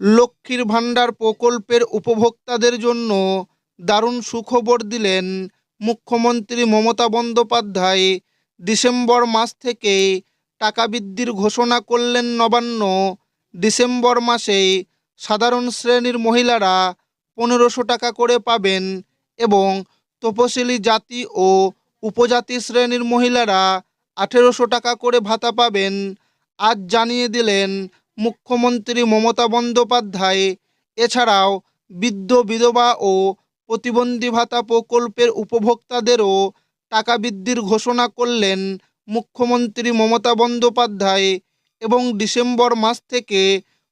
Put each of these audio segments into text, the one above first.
লক্ষ্মীর ভাণ্ডার প্রকল্পের উপভোক্তাদের জন্য দারুণ সুখবর দিলেন মুখ্যমন্ত্রী মমতা বন্দ্যোপাধ্যায়। ডিসেম্বর মাস থেকে টাকা বৃদ্ধির ঘোষণা করলেন নবান্ন। ডিসেম্বর মাসে সাধারণ শ্রেণির মহিলারা পনেরোশো টাকা করে পাবেন এবং তপশিলি জাতি ও উপজাতি শ্রেণির মহিলারা আঠেরোশো টাকা করে ভাতা পাবেন। আজ জানিয়ে দিলেন মুখ্যমন্ত্রী মমতা বন্দ্যোপাধ্যায়, এছাড়াও বৃদ্ধ, বিধবা ও প্রতিবন্ধী ভাতা প্রকল্পের উপভোক্তাদেরও টাকা বৃদ্ধির ঘোষণা করলেন মুখ্যমন্ত্রী মমতা বন্দ্যোপাধ্যায় এবং ডিসেম্বর মাস থেকে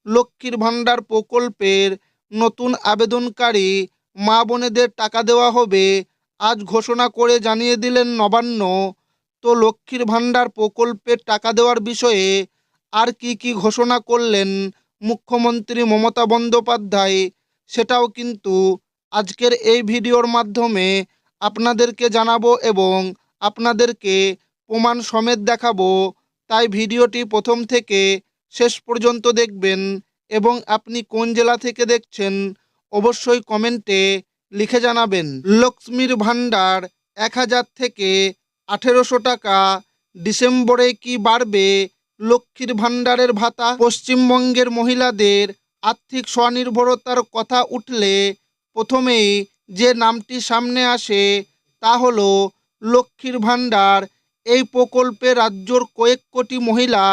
লক্ষ্মীর ভাণ্ডার প্রকল্পের নতুন আবেদনকারী মা বোনেদের টাকা দেওয়া হবে আজ ঘোষণা করে জানিয়ে দিলেন নবান্ন। তো লক্ষ্মীর ভাণ্ডার প্রকল্পের টাকা দেওয়ার বিষয়ে আর কি কি ঘোষণা করলেন মুখ্যমন্ত্রী মমতা বন্দ্যোপাধ্যায়, সেটাও কিন্তু আজকের এই ভিডিওর মাধ্যমে আপনাদেরকে জানাব এবং আপনাদেরকে প্রমাণ সমেত দেখাবো। তাই ভিডিওটি প্রথম থেকে শেষ পর্যন্ত দেখবেন এবং আপনি কোন জেলা থেকে দেখছেন অবশ্যই কমেন্টে লিখে জানাবেন। লক্ষ্মীর ভাণ্ডার এক হাজার থেকে আঠেরোশো টাকা ডিসেম্বরে কি বাড়বে লক্ষ্মীর ভাণ্ডারের ভাতা। পশ্চিমবঙ্গের মহিলাদের আর্থিক স্বনির্ভরতার কথা উঠলে প্রথমেই যে নামটি সামনে আসে তা হল লক্ষ্মীর ভাণ্ডার। এই প্রকল্পে রাজ্যর কয়েক কোটি মহিলা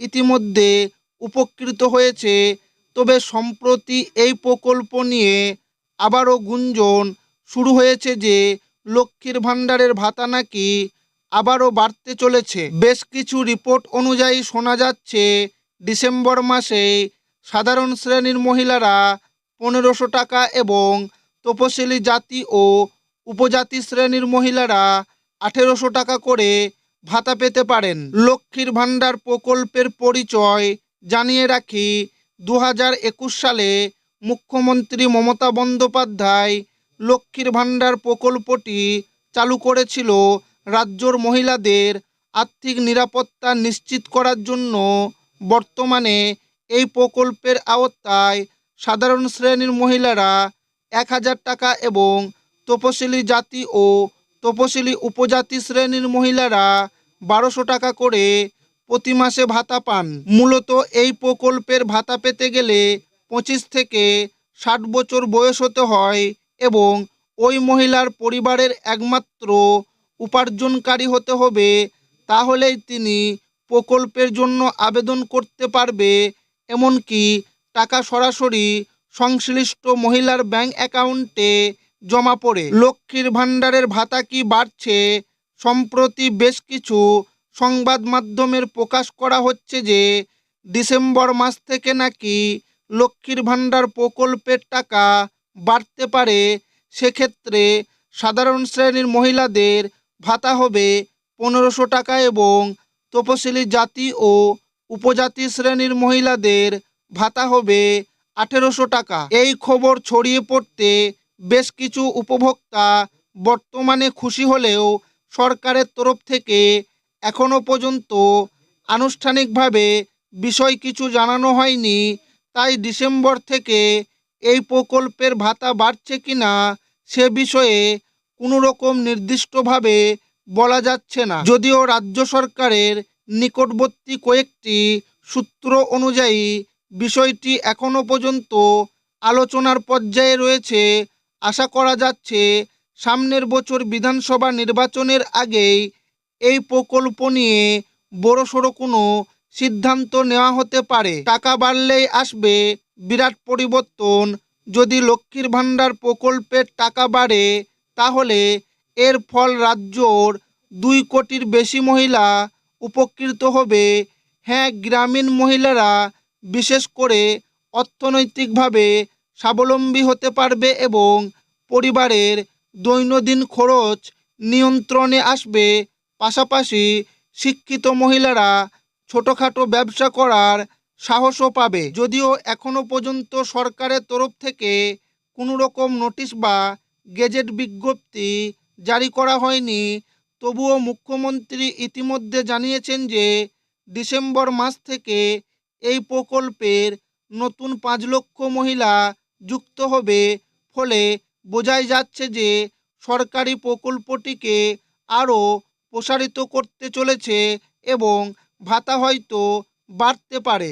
ইতিমধ্যে উপকৃত হয়েছে। তবে সম্প্রতি এই প্রকল্প নিয়ে আবারও গুঞ্জন শুরু হয়েছে যে লক্ষ্মীর ভাণ্ডারের ভাতা নাকি আবারও বাড়তে চলেছে। বেশ কিছু রিপোর্ট অনুযায়ী শোনা যাচ্ছে, ডিসেম্বর মাসে সাধারণ শ্রেণির মহিলারা পনেরোশো টাকা এবং তপশিলি জাতি ও উপজাতি শ্রেণির মহিলারা আঠেরোশো টাকা করে ভাতা পেতে পারেন। লক্ষ্মীর ভাণ্ডার প্রকল্পের পরিচয় জানিয়ে রাখি দু হাজার একুশ সালে মুখ্যমন্ত্রী মমতা বন্দ্যোপাধ্যায় লক্ষ্মীর ভাণ্ডার প্রকল্পটি চালু করেছিল রাজ্যর মহিলাদের আর্থিক নিরাপত্তা নিশ্চিত করার জন্য বর্তমানে এই প্রকল্পের আওতায় সাধারণ শ্রেণির মহিলারা এক হাজার টাকা এবং তপশিলি জাতি ও তপশিলি উপজাতি শ্রেণির মহিলারা বারোশো টাকা করে প্রতি মাসে ভাতা পান। মূলত এই প্রকল্পের ভাতা পেতে গেলে পঁচিশ থেকে ষাট বছর বয়স হতে হয় এবং ওই মহিলার পরিবারের একমাত্র উপার্জনকারী হতে হবে, তাহলেই তিনি প্রকল্পের জন্য আবেদন করতে পারবে। এমনকি টাকা সরাসরি সংশ্লিষ্ট মহিলার ব্যাংক অ্যাকাউন্টে জমা পড়ে। লক্ষ্মীর ভাণ্ডারের ভাতা কি বাড়ছে? সম্প্রতি বেশ কিছু সংবাদ মাধ্যমের প্রকাশ করা হচ্ছে যে, ডিসেম্বর মাস থেকে নাকি লক্ষ্মীর ভাণ্ডার প্রকল্পের টাকা বাড়তে পারে। সেক্ষেত্রে সাধারণ শ্রেণির মহিলাদের ভাতা হবে পনেরোশো টাকা এবং তপশিলি জাতি ও উপজাতি শ্রেণির মহিলাদের ভাতা হবে আঠেরোশো টাকা। এই খবর ছড়িয়ে পড়তে বেশ কিছু উপভোক্তা বর্তমানে খুশি হলেও সরকারের তরফ থেকে এখনও পর্যন্ত আনুষ্ঠানিকভাবে বিষয় কিছু জানানো হয়নি, তাই ডিসেম্বর থেকে এই প্রকল্পের ভাতা বাড়ছে কিনা সে বিষয়ে কোনো রকম নির্দিষ্টভাবে বলা যাচ্ছে না। যদিও রাজ্য সরকারের নিকটবর্তী কয়েকটি সূত্র অনুযায়ী, বিষয়টি এখনও পর্যন্ত আলোচনার পর্যায়ে রয়েছে। আশা করা যাচ্ছে সামনের বছর বিধানসভা নির্বাচনের আগেই এই প্রকল্প নিয়ে বড়সড় কোনো সিদ্ধান্ত নেওয়া হতে পারে। টাকা বাড়লেই আসবে বিরাট পরিবর্তন। যদি লক্ষ্মীর ভাণ্ডার প্রকল্পের টাকা বাড়ে তাহলে এর ফল রাজ্যর দুই কোটির বেশি মহিলা উপকৃত হবে। হ্যাঁ গ্রামীণ মহিলারা বিশেষ করে অর্থনৈতিকভাবে স্বাবলম্বী হতে পারবে এবং পরিবারের দৈনন্দিন খরচ নিয়ন্ত্রণে আসবে। পাশাপাশি শিক্ষিত মহিলারা ছোটোখাটো ব্যবসা করার সাহসও পাবে। যদিও এখনও পর্যন্ত সরকারের তরফ থেকে কোনো রকম নোটিশ বা গেজেট বিজ্ঞপ্তি জারি করা হয়নি। তবুও মুখ্যমন্ত্রী ইতিমধ্যে জানিয়েছেন যে, ডিসেম্বর মাস থেকে এই প্রকল্পের নতুন পাঁচ লক্ষ মহিলা যুক্ত হবে। ফলে বোঝাই যাচ্ছে যে, সরকারি প্রকল্পটিকে আরও প্রসারিত করতে চলেছে এবং ভাতা হয়তো বাড়তে পারে।